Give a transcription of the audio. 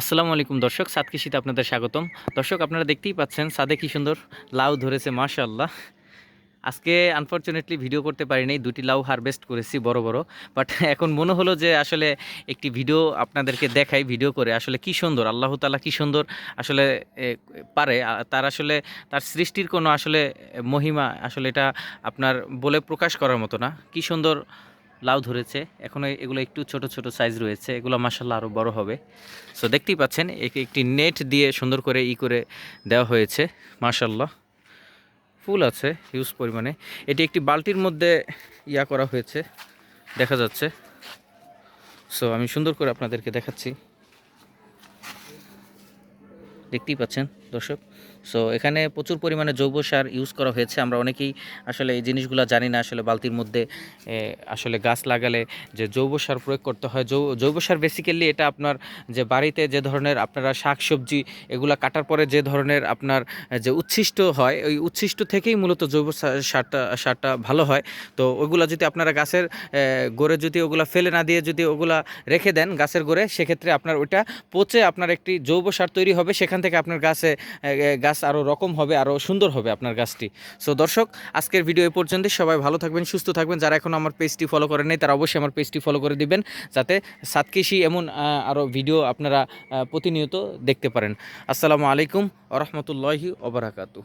আসসালামু আলাইকুম দর্শক, সাত কৃষিতে আপনাদের স্বাগতম। দর্শক, আপনারা দেখতেই পাচ্ছেন, সাদে কি সুন্দর লাউ ধরেছে মাশাল্লাহ আজকে আনফর্চুনেটলি ভিডিও করতে পারিনি, দুটি লাউ হারভেস্ট করেছি, বড় বড়। বাট এখন মনে হলো যে আসলে একটি ভিডিও আপনাদেরকে দেখাই ভিডিও করে আসলে কি সুন্দর, আল্লাহ তালা কি সুন্দর আসলে পারে। তার আসলে, তার সৃষ্টির কোনো আসলে মহিমা আসলে এটা আপনার বলে প্রকাশ করার মতো না। কি সুন্দর লাউ ধরেছে। এখনও এগুলো একটু ছোট ছোট সাইজ রয়েছে। এগুলো মাসাল্লাহ আরও বড় হবে। সো দেখতেই পাচ্ছেন, একে একটি নেট দিয়ে সুন্দর করে ই করে দেওয়া হয়েছে। মাশাল্লাহ ফুল আছে হিউজ পরিমাণে। এটি একটি বালতির মধ্যে ইয়া করা হয়েছে, দেখা যাচ্ছে। সো আমি সুন্দর করে আপনাদেরকে দেখাচ্ছি। দেখতেই পাচ্ছেন দর্শক। সো এখানে প্রচুর পরিমাণে জৈব সার ইউজ করা হয়েছে। আমরা অনেকেই আসলে এই জিনিসগুলো জানি না আসলে বালতির মধ্যে আসলে গাছ লাগালে যে জৈব সার প্রয়োগ করতে হয়। জৈব সার বেসিক্যালি এটা আপনার যে বাড়িতে যে ধরনের আপনারা শাক সবজি এগুলো কাটার পরে যে ধরনের আপনার যে উচ্ছিষ্ট হয়, ওই উচ্ছিষ্ট থেকেই মূলত জৈব সারটা সারটা ভালো হয়। তো ওগুলা যদি আপনারা গাছের গোড়ে যদি ওগুলা ফেলে না দিয়ে যদি ওগুলা রেখে দেন গাছের গোড়ে, সেক্ষেত্রে আপনার ওইটা পচে আপনার একটি জৈব সার তৈরি হবে। সেখান থেকে আপনার গাছে গাছ আরও রকম হবে আরও সুন্দর হবে আপনার গাছটি। সো দর্শক, আজকের ভিডিও এ পর্যন্ত সবাই ভালো থাকবেন, সুস্থ থাকবেন। যারা এখন আমার পেজটি ফলো করেন নাই, তারা অবশ্যই আমার পেজটি ফলো করে দিবেন, যাতে সাতকেশি এমন আরও ভিডিও আপনারা প্রতিনিয়ত দেখতে পারেন। আসসালামু আলাইকুম আ রহমতুল্লাহি ওবরাকাতু